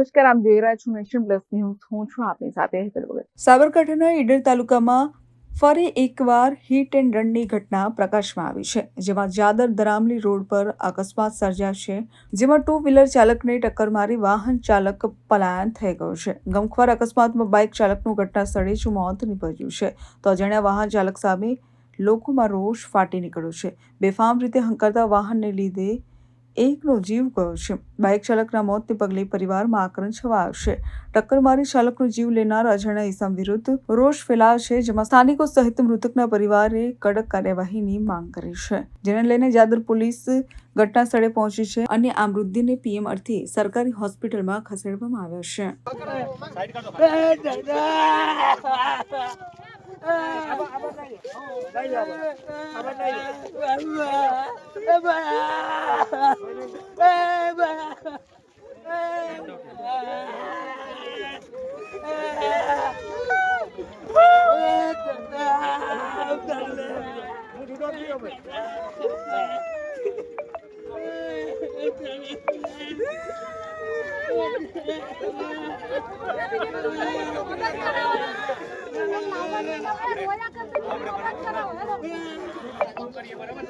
નમસ્કાર આપ જોઈ રહ્યા છો નેશન પ્લસ ન્યૂઝ. હું છું આપની સાથે હેતલ વગર સાબરકાંઠાના ઈડર તાલુકામાં ફરી એકવાર હિટ એન્ડ રનની ઘટના પ્રકાશમાં આવી છે, જેમાં જાદર દરામલી રોડ પર અકસ્માત સર્જાયો છે, જેમાં ટુ વ્હીલર ચાલકને ટક્કર મારી વાહન ચાલક પલાયન થઈ ગયો છે. ગમખ્વાર અકસ્માતમાં બાઇક ચાલકનું ઘટના સ્થળે જ મોત નીપજ્યું છે. તો અજાણ્યા વાહન ચાલક સામે લોકોમાં રોષ ફાટી નીકળ્યો છે. બેફામ રીતે હંકારતા વાહનને લીધે એકનો જીવ ગયો છે. બાઇક ચાલકના મોતને પગલે પરિવારમાં આક્રમ છવાયો છે ટક્કર મારી ચાલકનો જીવ લેનાર અજાણ્યા ઇસમ વિરુદ્ધ રોષ ફેલાયો છે જેમાં સ્થાનિકો સહિત મૃતકના પરિવારે કડક કાર્યવાહીની માંગ કરી છે. જેને લઈને જાદર પોલીસ ઘટના સ્થળે પહોંચી છે અને આ મૃતદેહને પીએમ અર્થે સરકારી હોસ્પિટલમાં ખસેડવામાં આવ્યો છે. Gracias.